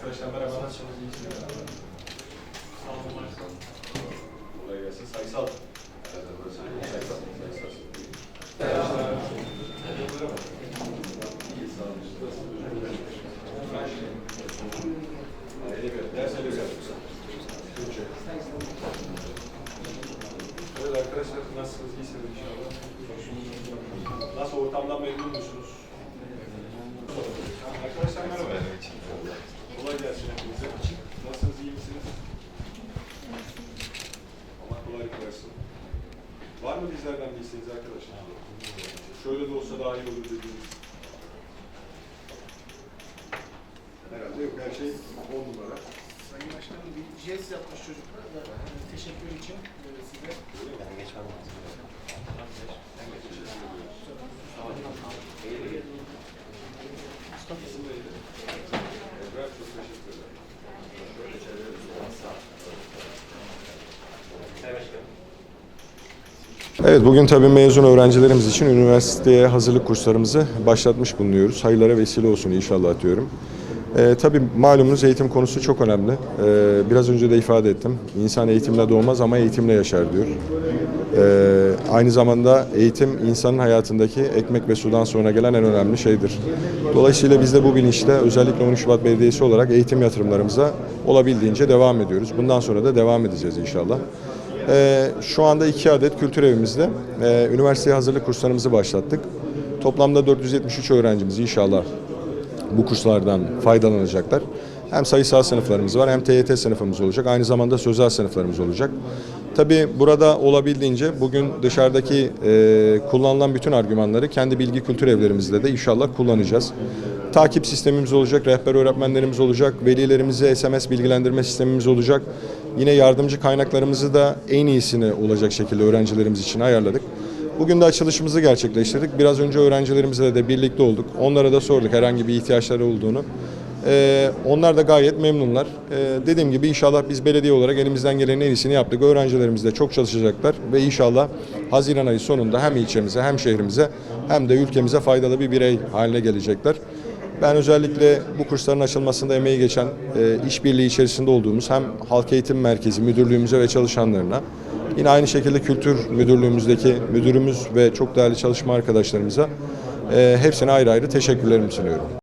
Arkadaşlar merhaba. Nasılsınız? İyisiniz? Sağ olun, olun. Kolay gelsin. Sayısal. Sayısal. Sayısal. İyi, sağ olun. Edebiyat. Ders edebiyat. Türkçe. Evet arkadaşlar nasılsınız? İyisiniz inşallah. Nasıl ortamdan memnun musunuz? Arkadaşlar merhaba. Kolay gelsin hepinize. Nasılsınız? iyi misiniz? Allah kolaylık versin. Var mı bizlerden bir isteğiniz arkadaşlar? Şöyle de olsa daha iyi olur dediğiniz. Herhalde yok. Her şey on numara. Sayın Başkanım bir jest yapmış çocuklar da e, teşekkür için e, size. İsim neydi? Ebrar çok teşekkür ederim. Şöyle çevirelim. Evet bugün tabii mezun öğrencilerimiz için üniversiteye hazırlık kurslarımızı başlatmış bulunuyoruz. Hayırlara vesile olsun inşallah diyorum. Ee, tabii malumunuz eğitim konusu çok önemli. Ee, biraz önce de ifade ettim. İnsan eğitimle doğmaz ama eğitimle yaşar diyor. Ee, aynı zamanda eğitim insanın hayatındaki ekmek ve sudan sonra gelen en önemli şeydir. Dolayısıyla biz de bu bilinçle özellikle 13 Şubat Belediyesi olarak eğitim yatırımlarımıza olabildiğince devam ediyoruz. Bundan sonra da devam edeceğiz inşallah. Ee, şu anda iki adet kültür evimizde e, üniversiteye hazırlık kurslarımızı başlattık. Toplamda 473 öğrencimiz inşallah bu kurslardan faydalanacaklar. Hem sayısal sınıflarımız var hem TYT sınıfımız olacak. Aynı zamanda sözel sınıflarımız olacak. Tabii burada olabildiğince bugün dışarıdaki e, kullanılan bütün argümanları kendi bilgi kültür evlerimizde de inşallah kullanacağız. Takip sistemimiz olacak, rehber öğretmenlerimiz olacak, velilerimize SMS bilgilendirme sistemimiz olacak. Yine yardımcı kaynaklarımızı da en iyisini olacak şekilde öğrencilerimiz için ayarladık. Bugün de açılışımızı gerçekleştirdik. Biraz önce öğrencilerimizle de birlikte olduk. Onlara da sorduk herhangi bir ihtiyaçları olduğunu. Ee, onlar da gayet memnunlar. Ee, dediğim gibi inşallah biz belediye olarak elimizden gelenin en iyisini yaptık. Öğrencilerimiz de çok çalışacaklar ve inşallah Haziran ayı sonunda hem ilçemize hem şehrimize hem de ülkemize faydalı bir birey haline gelecekler. Ben özellikle bu kursların açılmasında emeği geçen, e, işbirliği içerisinde olduğumuz hem Halk Eğitim Merkezi müdürlüğümüze ve çalışanlarına, yine aynı şekilde Kültür Müdürlüğümüzdeki müdürümüz ve çok değerli çalışma arkadaşlarımıza e, hepsine ayrı ayrı teşekkürlerimi sunuyorum.